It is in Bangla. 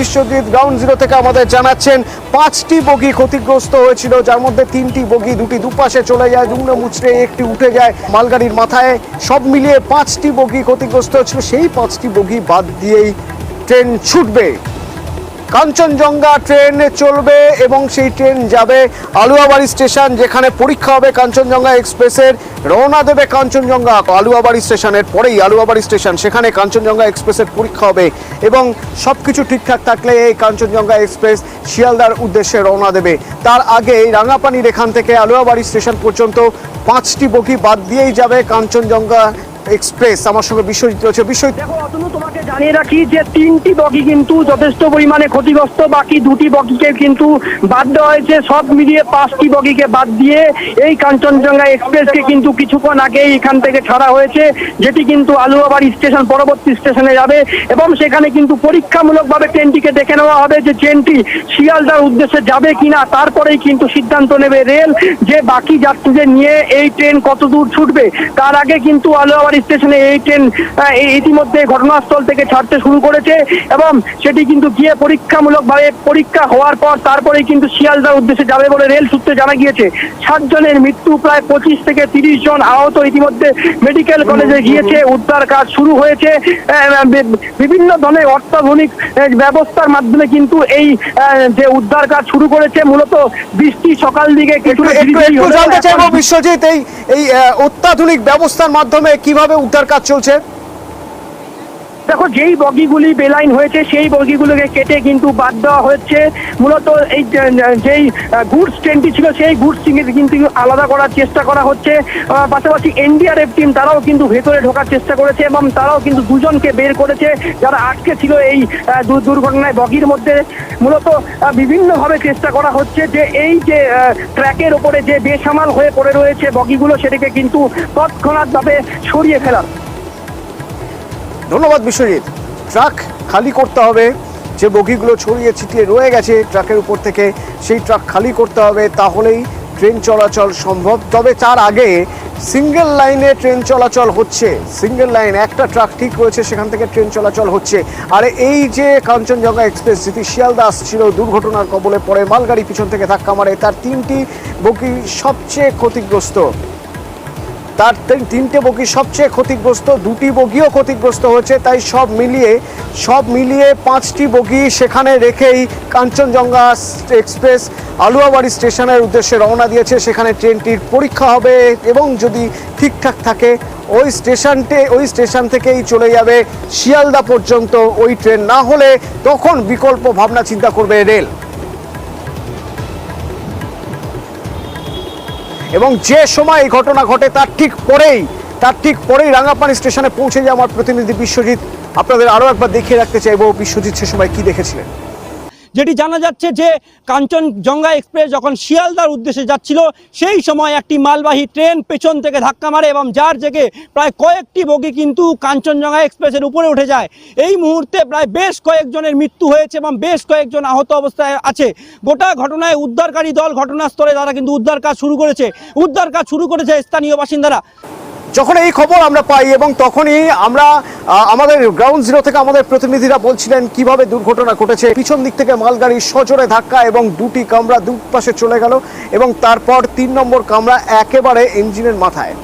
বিশ্বজিৎ গ্রাউন্ড জিরো থেকে আমাদের জানাচ্ছেন, পাঁচটি বগি ক্ষতিগ্রস্ত হয়েছিল, যার মধ্যে তিনটি বগি দুটি দুপাশে চলে যায়, দুমড়ে মুচড়ে একটি উঠে যায় মালগাড়ির মাথায়। সব মিলিয়ে পাঁচটি বগি ক্ষতিগ্রস্ত হয়েছিল, সেই পাঁচটি বগি বাদ দিয়েই ট্রেন ছুটবে। কাঞ্চনজঙ্ঘা ট্রেন চলবে এবং সেই ট্রেন যাবে আলুয়াবাড়ি স্টেশন, যেখানে পরীক্ষা হবে কাঞ্চনজঙ্ঘা এক্সপ্রেসের। রওনা দেবে কাঞ্চনজঙ্ঘা আলুয়াবাড়ি স্টেশনের, পরেই আলুয়াবাড়ি স্টেশন, সেখানে কাঞ্চনজঙ্ঘা এক্সপ্রেসের পরীক্ষা হবে এবং সব কিছু ঠিকঠাক থাকলে এই কাঞ্চনজঙ্ঘা এক্সপ্রেস শিয়ালদার উদ্দেশ্যে রওনা দেবে। তার আগে রাঙাপানির এখান থেকে আলুয়াবাড়ি স্টেশন পর্যন্ত পাঁচটি বগি বাদ দিয়েই যাবে কাঞ্চনজঙ্ঘা এক্সপ্রেস আমার সঙ্গে বিশ্বজিৎ রয়েছে বিশ্বজিৎ দেখো, অতনু, তোমাকে জানিয়ে রাখি যে তিনটি বগি কিন্তু যথেষ্ট পরিমাণে ক্ষতিগ্রস্ত, বাকি দুটি বগিকে কিন্তু বাদ দেওয়া হয়েছে। সব মিলিয়ে পাঁচটি বগিকে বাদ দিয়ে এই কাঞ্চনজঙ্ঘা এক্সপ্রেসকে কিন্তু কিছুক্ষণ আগেই এখান থেকে ছাড়া হয়েছে, যেটি কিন্তু আলুয়াবাড়ি স্টেশন, পরবর্তী স্টেশনে যাবে এবং সেখানে কিন্তু পরীক্ষামূলকভাবে ট্রেনটিকে দেখে নেওয়া হবে যে ট্রেনটি শিয়ালদার উদ্দেশ্যে যাবে কিনা। তারপরেই কিন্তু সিদ্ধান্ত নেবে রেল যে বাকি যাত্রীদের নিয়ে এই ট্রেন কত দূর ছুটবে। তার আগে কিন্তু আলুয়াবাড়ি স্টেশনে এই ট্রেন ইতিমধ্যে ঘটনাস্থল থেকে ছাড়তে শুরু করেছে এবং সেটি কিন্তু গিয়ে পরীক্ষামূলকভাবে পরীক্ষা হওয়ার পর তারপরেই কিন্তু শিয়ালদার উদ্দেশ্যে যাবে বলে রেল সূত্রে জানা গিয়েছে। সাতজনের মৃত্যু প্রায় পঁচিশ থেকে তিরিশ জন আহত ইতিমধ্যে মেডিকেল কলেজে গিয়েছে। উদ্ধার কাজ শুরু হয়েছে। বিভিন্ন ধরনের অত্যাধুনিক ব্যবস্থার মাধ্যমে কিন্তু এই যে উদ্ধার কাজ শুরু করেছে মূলত বৃষ্টি সকাল দিকে চাইব বিশ্বজিৎ এই এই অত্যাধুনিক ব্যবস্থার মাধ্যমে কীভাবে উদ্ধার কাজ চলছে? দেখো, যেই বগিগুলি বেলাইন হয়েছে, সেই বগিগুলোকে কেটে কিন্তু বাদ দেওয়া হচ্ছে মূলত এই যেই গুডস ট্রেনটি ছিল, সেই গুডস ট্রেনকে কিন্তু আলাদা করার চেষ্টা করা হচ্ছে। পাশাপাশি এনডিআরএফ টিম, তারাও কিন্তু ভেতরে ঢোকার চেষ্টা করেছে এবং তারাও কিন্তু দুজনকে বের করেছে, যারা আটকে ছিল এই দুর্ঘটনায় বগির মধ্যে। মূলত বিভিন্নভাবে চেষ্টা করা হচ্ছে যে এই যে ট্র্যাকের ওপরে যে বেসামাল হয়ে পড়ে রয়েছে বগিগুলো, সেটাকে কিন্তু তৎক্ষণাৎভাবে সরিয়ে ফেলার। ধন্যবাদ বিশ্বজিৎ ট্রাক খালি করতে হবে, যে বগিগুলো ছড়িয়ে ছিটিয়ে রয়ে গেছে ট্রাকের উপর থেকে, সেই ট্রাক খালি করতে হবে, তাহলেই ট্রেন চলাচল সম্ভব। তবে তার আগে সিঙ্গেল লাইনে ট্রেন চলাচল হচ্ছে। সিঙ্গেল লাইন, একটা ট্রাক ঠিক রয়েছে, সেখান থেকে ট্রেন চলাচল হচ্ছে। আর এই যে কাঞ্চনজঙ্ঘা এক্সপ্রেস, যেটি শিয়ালদা আসছিল, দুর্ঘটনার কবলে পড়ে, মালগাড়ি পিছন থেকে ধাক্কা মারে, তার তিনটি বগি সবচেয়ে ক্ষতিগ্রস্ত। তার তিনটে বগি সবচেয়ে ক্ষতিগ্রস্ত, দুটি বগিও ক্ষতিগ্রস্ত হয়েছে, তাই সব মিলিয়ে সব মিলিয়ে পাঁচটি বগি সেখানে রেখেই কাঞ্চনজঙ্ঘা এক্সপ্রেস আলুয়াবাড়ি স্টেশনের উদ্দেশ্যে রওনা দিয়েছে। সেখানে ট্রেনটির পরীক্ষা হবে এবং যদি ঠিকঠাক থাকে, ওই স্টেশনটে ওই স্টেশন থেকেই চলে যাবে শিয়ালদা পর্যন্ত ওই ট্রেন। না হলে তখন বিকল্প ভাবনা চিন্তা করবে রেল। এবং যে সময় এই ঘটনা ঘটে, তার ঠিক পরেই, তার ঠিক পরেই রাঙাপানি স্টেশনে পৌঁছে যায় আমার প্রতিনিধি বিশ্বজিৎ আপনাদের আরও একবার দেখিয়ে রাখতে চাইব বিশ্বজিৎ সে সময় কি দেখেছিলেন? যেটি জানা যাচ্ছে যে কাঞ্চনজঙ্ঘা এক্সপ্রেস যখন শিয়ালদার উদ্দেশ্যে যাচ্ছিল, সেই সময় একটি মালবাহী ট্রেন পেছন থেকে ধাক্কা মারে এবং যার জেগে প্রায় কয়েকটি বগি কিন্তু কাঞ্চনজঙ্ঘা এক্সপ্রেসের উপরে উঠে যায়। এই মুহূর্তে প্রায় বেশ কয়েকজনের মৃত্যু হয়েছে এবং বেশ কয়েকজন আহত অবস্থায় আছে। গোটা ঘটনায় উদ্ধারকারী দল ঘটনাস্থলে তারা কিন্তু উদ্ধার কাজ শুরু করেছে। উদ্ধার কাজ শুরু করেছে স্থানীয় বাসিন্দারা। যখন এই খবর আমরা পাই এবং তখনই আমরা আমাদের গ্রাউন্ড জিরো থেকে আমাদের প্রতিনিধিরা বলছিলেন কীভাবে দুর্ঘটনা ঘটেছে। পিছন দিক থেকে মালগাড়ি সজোরে ধাক্কা এবং দুটি কামরা দুপাশে চলে গেল এবং তারপর তিন নম্বর কামরা একেবারে ইঞ্জিনের মাথায়।